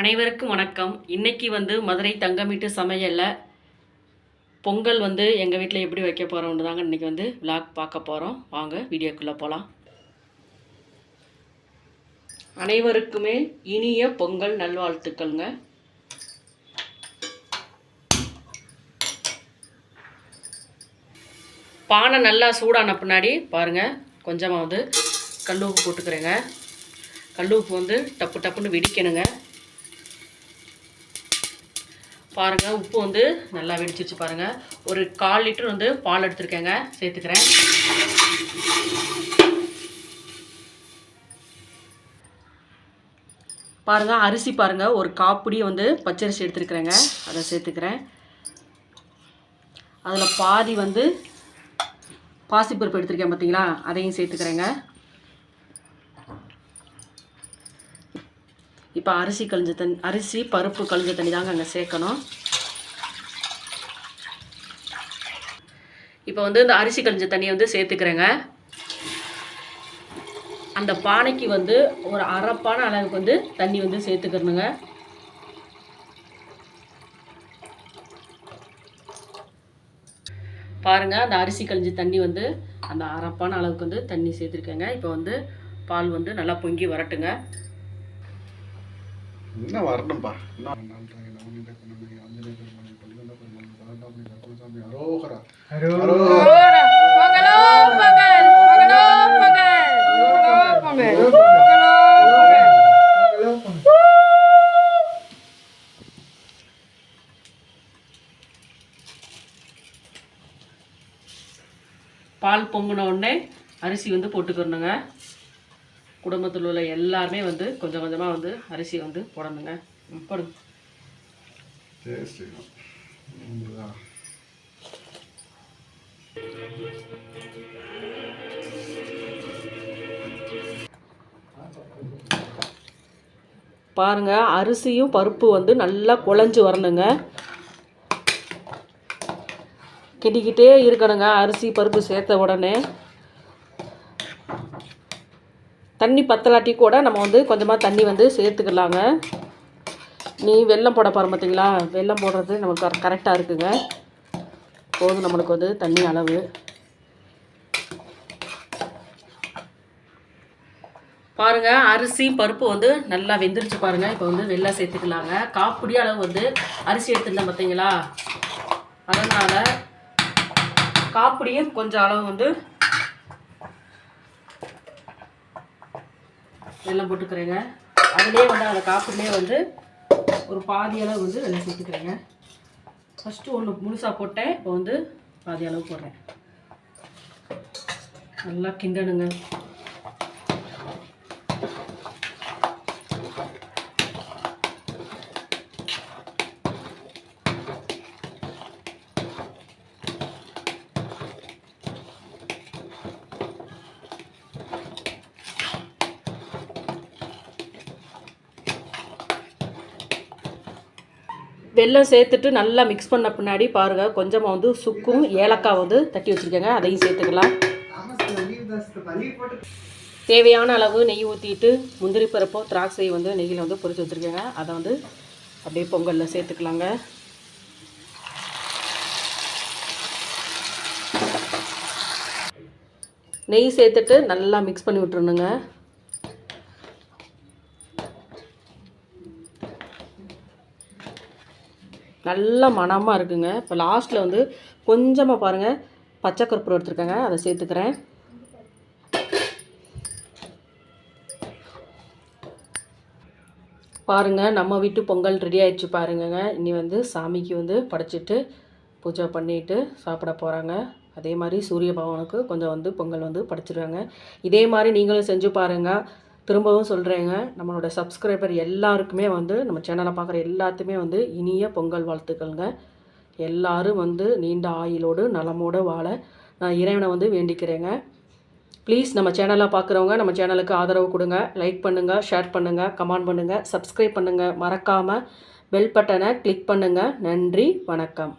அனைவருக்கும் வணக்கம். இன்னைக்கு வந்து மதுரை தங்கமிட்டு சமையலில் பொங்கல் வந்து எங்கள் வீட்டில் எப்படி வைக்க போகிறோம்னு தாங்க இன்றைக்கி வந்து விளாக் பார்க்க போகிறோம் வாங்க வீடியோக்குள்ளே போகலாம் அனைவருக்குமே இனிய பொங்கல் நல்வாழ்த்துக்கள்ங்க. பானை நல்லா சூடான பின்னாடி பாருங்கள் கொஞ்சமாக வந்து கல்லூப்பு போட்டுக்கிறேங்க. கல்லூப்பு வந்து டப்பு டப்புன்னு வெடிக்கணுங்க. பாருங்கள் உப்பு வந்து நல்லா வெடிச்சிருச்சு பாருங்கள் ஒரு கால் லிட்டர் வந்து பால் எடுத்துருக்கேங்க சேர்த்துக்கிறேன். பாருங்கள் அரிசி பாருங்கள் ஒரு காப்பிடி வந்து பச்சரிசி எடுத்துருக்குறேங்க அதை சேர்த்துக்கிறேன். அதில் பாதி வந்து பாசிப்பருப்பு எடுத்திருக்கேன் பார்த்தீங்களா அதையும் சேர்த்துக்கிறேங்க. இப்போ அரிசி கழிஞ்ச தண்ணி அரிசி பருப்பு கழிஞ்ச தண்ணி தாங்க அங்கே சேர்க்கணும். இப்போ வந்து இந்த அரிசி கழிஞ்ச தண்ணியை வந்து சேர்த்துக்கிறேங்க. அந்த பானைக்கு வந்து ஒரு அரைப்பான அளவுக்கு வந்து தண்ணி வந்து சேர்த்துக்கிறணுங்க பாருங்கள் அந்த அரிசி கழிஞ்ச தண்ணி வந்து அந்த அரைப்பான அளவுக்கு வந்து தண்ணி சேர்த்துருக்கேங்க. இப்போ வந்து பால் வந்து நல்லா பொங்கி வரட்டுங்க. என்ன வரணும்பா என்ன அரோகரா பால் பொங்கின உடனே அரிசி வந்து போட்டுக்கிறணுங்க குடும்பத்தில் உள்ள எல்லாருமே வந்து கொஞ்சம் கொஞ்சமாக வந்து அரிசி வந்து போடணுங்க. போடுங்க. பாருங்க அரிசியும் பருப்பு வந்து நல்லா குழஞ்சி வரணுங்க. கிண்டிக்கிட்டே இருக்கணுங்க அரிசி பருப்பு சேர்த்த உடனே. தண்ணி பத்தலாட்டி கூட நம்ம வந்து கொஞ்சமாக தண்ணி வந்து சேர்த்துக்கலாங்க. நீ வெள்ளம் போட போகிற பார்த்தீங்களா வெள்ளம் போடுறது நமக்கு கரெக்டாக இருக்குங்க. போதும் நம்மளுக்கு வந்து தண்ணி அளவு. பாருங்க அரிசி பருப்பு வந்து நல்லா வெந்துருச்சு பாருங்க. இப்போ வந்து வெள்ளம் சேர்த்துக்கலாங்க. காப்பிடி அளவு வந்து அரிசி எடுத்துருந்தேன் பார்த்தீங்களா அதனால் காப்பிடியும் கொஞ்சம் அளவு வந்து வெள்ளம் போட்டுக்கிறேங்க. அதுலேயே வந்து அந்த காப்புலேயே வந்து ஒரு பாதி அளவு வந்து வெள்ளம் சேர்த்துக்கிறேங்க. ஃபஸ்ட்டு ஒன்று முழுசாக போட்டேன் இப்போ வந்து பாதி அளவு போடுறேன். நல்லா கிண்டணுங்க. வெல்லம் சேர்த்துட்டு நல்லா மிக்ஸ் பண்ண பின்னாடி பாருங்கள் கொஞ்சமாக வந்து சுக்கும் ஏலக்காய் வந்து தட்டி வச்சுருக்கேங்க. அதையும் சேர்த்துக்கலாம். தேவையான அளவு நெய் ஊற்றிட்டு முந்திரி பருப்போ திராட்சை வந்து நெய்யில் வந்து பொறிச்சு வச்சுருக்கேங்க. அதை வந்து அப்படியே பொங்கலில் சேர்த்துக்கலாங்க. நெய் சேர்த்துட்டு நல்லா மிக்ஸ் பண்ணி விட்டுருணுங்க நல்ல மனமாக இருக்குங்க. இப்போ லாஸ்ட்டில் வந்து கொஞ்சமாக பாருங்கள் பச்சை கற்பூரம் எடுத்துருக்கேங்க. அதை சேர்த்துக்கிறேன். பாருங்கள் நம்ம வீட்டு பொங்கல் ரெடி ஆயிடுச்சு பாருங்கங்க. இனி வந்து சாமிக்கு வந்து படைச்சிட்டு பூஜை பண்ணிட்டு சாப்பிட போகிறாங்க அதே மாதிரி சூரிய பகவானுக்கு கொஞ்சம் வந்து பொங்கல் வந்து படைச்சிருவாங்க இதே மாதிரி நீங்களும் செஞ்சு பாருங்கள் திரும்பவும் சொல்கிறேங்க நம்மளோட சப்ஸ்கிரைபர் எல்லாருக்குமே வந்து நம்ம சேனலை பார்க்குற எல்லாத்துக்குமே வந்து இனிய பொங்கல் வாழ்த்துக்கள்ங்க. எல்லாரும் வந்து நீண்ட ஆயுளோடு நலமோடு வாழ நான் இறைவனை வந்து வேண்டிக்கிறேங்க. ப்ளீஸ் நம்ம சேனலாக பார்க்குறவங்க நம்ம சேனலுக்கு ஆதரவு கொடுங்க லைக் பண்ணுங்கள் ஷேர் பண்ணுங்கள் கமெண்ட் பண்ணுங்கள் சப்ஸ்கிரைப் பண்ணுங்கள் மறக்காமல் பெல் பட்டனை கிளிக் பண்ணுங்கள் நன்றி வணக்கம்.